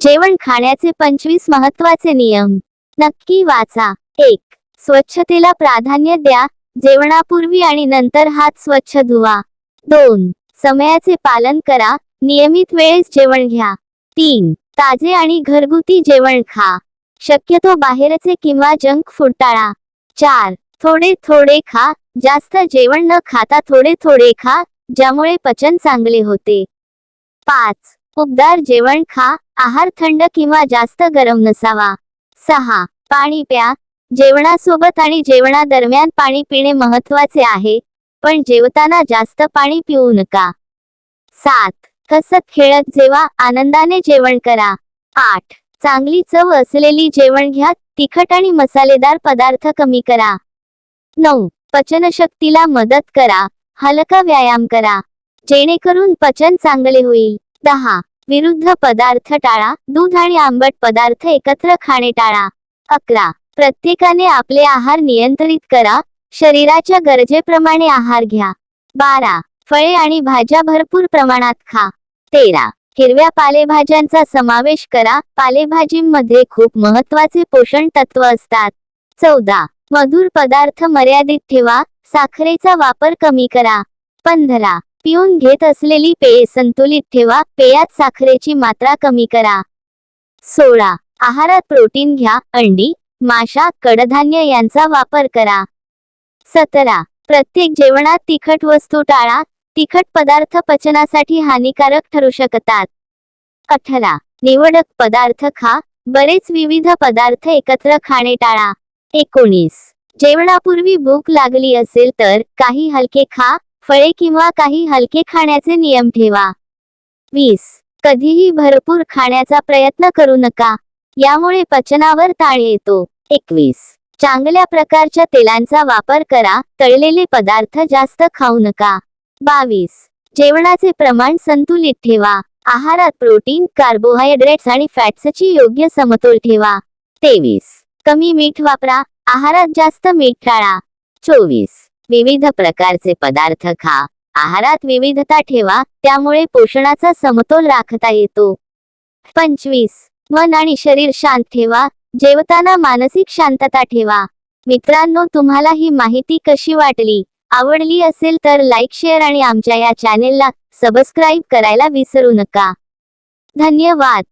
जेवण खाण्याचे पंचवीस महत्त्वाचे नियम. नक्की वाचा. एक स्वच्छतेला प्राधान्य द्या. जेवणापूर्वी आणि नंतर हात स्वच्छ धुवा. दोन समयाचे पालन करा. नियमित वेळेस जेवण घ्या. तीन ताजे आणि घरगुती जेवण खा. शक्यतो बाहेरचे किंवा जंक फूड टाळा. चार थोडे थोडे खा. जास्त जेवण न खाता थोडे थोडे खा ज्यामुळे पचन चांगले होते. पाच उबदार जेवण खा. आहार थंड किंवा जास्त गरम नसावा. सहा. पाणी प्या. जेवणासोबत आणि जेवणादरम्यान पाणी पिणे महत्त्वाचे आहे पण जेवताना जास्त पाणी पिऊ नका. सात. कसत खेळत जेवा आनंदाने जेवण करा. आठ. चांगली चव असलेली जेवण घ्या तिखट आणि मसालेदार पदार्थ कमी करा. नऊ. पचनशक्तीला मदत करा हलका व्यायाम करा जेणेकरून पचन चांगले होईल. दहा. विरुद्ध पदार्थ टाळा. दूध आणि आंबट पदार्थ एकत्र खाणे टाळा. अकरा. प्रत्येकाने आपले आहार नियंत्रित करा. शरीराच्या गरजेप्रमाणे आहार घ्या. बारा. फळे आणि भाज्या भरपूर प्रमाणात खा. तेरा. हिरव्या पालेभाज्यांचा समावेश करा. पालेभाजींमध्ये खूप महत्त्वाचे पोषण तत्व असतात. चौदा. मधुर पदार्थ मर्यादित ठेवा. साखरेचा वापर कमी करा. पंधरा. पिऊन घेत असलेली पेये संतुलित ठेवा पेयात साखरेची मात्रा कमी करा. सोळा. आहारात प्रोटीन घ्या अंडी माशा कडधान्य यांचा वापर करा. सतरा. प्रत्येक जेवणात तिखट वस्तू टाळा तिखट पदार्थ पचनासाठी हानिकारक ठरू शकतात. अठरा. निवडक पदार्थ खा बरेच विविध पदार्थ एकत्र खाणे टाळा. एकोणीस. जेवणापूर्वी भूक लागली असेल तर काही हलके खा फळे किंवा काही हलके खाण्याचे नियम ठेवा. वीस. कधीही भरपूर खाण्याचा प्रयत्न करू नका. यामुळे पचनावर ताळ येतो. एकवीस. चांगल्या प्रकारच्या तेलांचा वापर करा. तळलेले पदार्थ जास्त खाऊ नका. बावीस. जेवणाचे प्रमाण संतुलित ठेवा. आहारात प्रोटीन कार्बोहायड्रेट्स आणि फॅट्सची योग्य समतोल ठेवा. तेवीस. कमी मीठ वापरा. आहारात जास्त मीठ टाळा. चोवीस. विविध प्रकारचे पदार्थ खा. आहारात विविधता ठेवा त्यामुळे पोषणाचा समतोल राखता येतो. पंचवीस. मन आणि शरीर शांत ठेवा जेवताना मानसिक शांतता ठेवा. मित्रांनो तुम्हाला ही माहिती कशी वाटली? आवडली असेल तर लाईक शेअर आणि आमच्या या चॅनेलला सबस्क्राईब करायला विसरू नका. धन्यवाद.